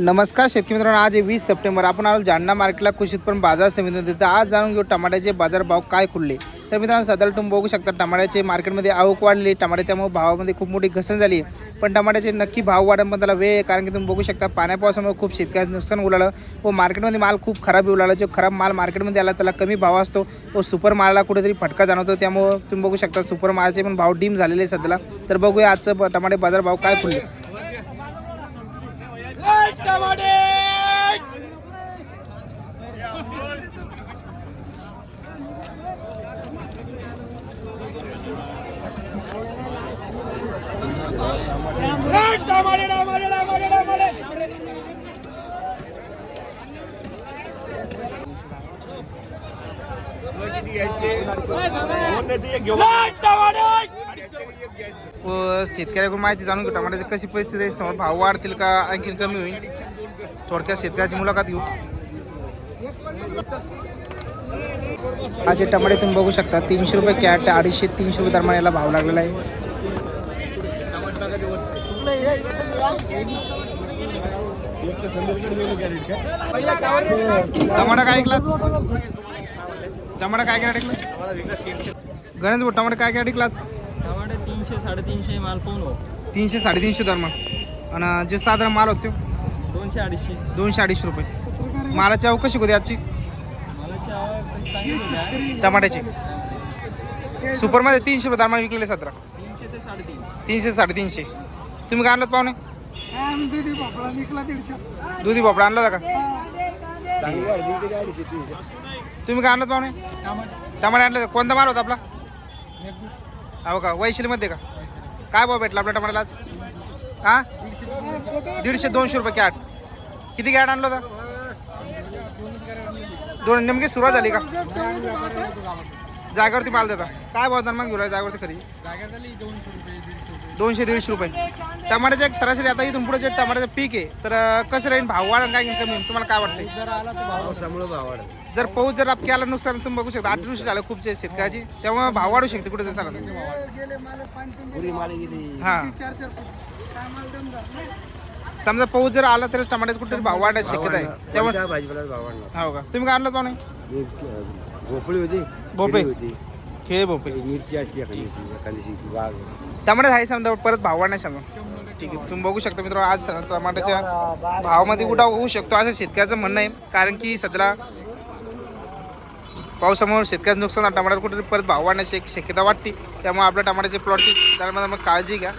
नमस्कार शेतकरी मित्रांनो आज वीस सप्टेंबर. आपण आलो जालना मार्केटला. कृषी उत्पन्न बाजार समिती तर आज जाणून घेऊ टमाट्याचे बाजारभाव काय खुलले. तर मित्रांनो सध्याला तुम्ही बघू शकता टमाट्याचे मार्केटमध्ये आवक वाढली. टमाटे त्यामुळे भावामध्ये खूप मोठी घसरण झाली. पण टमाट्याचे नक्की भाव वाढन पण त्याला वेळ आहे कारण की तुम्ही बघू शकता पाण्यापावसामुळे खूप शेतकऱ्याचं नुकसान उलालं व मार्केटमध्ये माल खूप खराब उलाला जो खराब माल मार्केटमध्ये आला त्याला कमी भाव असतो. व सुपर मालाला कुठेतरी फटका जाणवतो. त्यामुळं तुम्ही बघू शकता सुपर मालाचे पण भाव डीम झालेले सध्याला. तर बघूया आजचं टमाटे बाजार भाव काय खुलले. कवाडे घेऊन व शेतकऱ्याकडून माहिती जाणून घेऊ टमाट्याची कशी परिस्थिती आहे समोर भाव वाढतील का आणखी कमी होईल? थोडक्यात शेतकऱ्याची मुलाखत घेऊ. आज टमाटे तुम्ही बघू शकता तीनशे रुपये कॅट अडीचशे तीनशे रुपये दरम्यान याला भाव लागलेला आहे. टमाटा काय ऐकलाच टमाटा काय काय ऐकला गणेश भाऊ टमाटा काय काय ऐकलाच तीनशे साडेतीनशे माल पाहून हो तीनशे साडेतीनशे दरम्यान आणि जे साधारण माल होते दोनशे अडीचशे. दोनशे अडीचशे रुपये. मालाची आवक कशी होती आजची? मालाची आवक चांगली होती टमाट्याची. सुपरमध्ये तीनशे रुपये दरम्यान विकलेले सतरा. तीनशे ते साडेतीन तीनशे साडेतीनशे. तुम्ही काय आणलं पाहुणे? दुधी भोपळा आणला होता का तुम्ही काय आणलं पाहुणे टमाटे आणलं होतं. कोणता माल होता आपला हो का वैशिलीमध्ये का? काय भाव भेटला आपल्या टमाट्याला आज? हा? दीडशे दोनशे रुपये कॅट. किती कॅट आणलं होता? दोन नेमकी सुरुवात झाली का? जागेवरती माल देता. काय भाव मग घेऊन जागेवरती खरी दोनशे दीडशे रुपये. टमाट्याचं एक सरासरी आता इथून पुढे जे टमाट्याचं पीक आहे तर कसं राहील भाव वाढेल काय कमी होईल? तुम्हाला काय वाटतं जर पाऊस जर आप केला नुकसान तुम्ही बघू शकता. आठ दिवशी झालं खूप जे शेतकऱ्याची त्यामुळे भाव वाढू शकते कुठे सांगा हा. समजा पाऊस जर आला तरच टमाट्याचं कुठे भाव वाढायची शक्यता आहे. त्यामुळे भाजीपाला भाव हो का? तुम्ही काय आणलं पाहुणे? भोपळी होती भोपळी? होती. खेळ भोपळे. मिरची असते वाघ. टमाटे आहे समजा परत भाव वाढणार समजा. ठीक आहे तुम्ही बघू शकता मित्र आज टमाट्याच्या भावामध्ये उठाव होऊ शकतो असं शेतकऱ्याचं म्हणणं आहे. कारण की सध्याला पावसामुळे शेतकऱ्याचं नुकसान टमाट्याला कुठेतरी परत भाव वाढण्याची एक शक्यता वाटते. त्यामुळे आपल्या टमाट्याच्या प्लॉटची त्यामध्ये मग काळजी घ्या.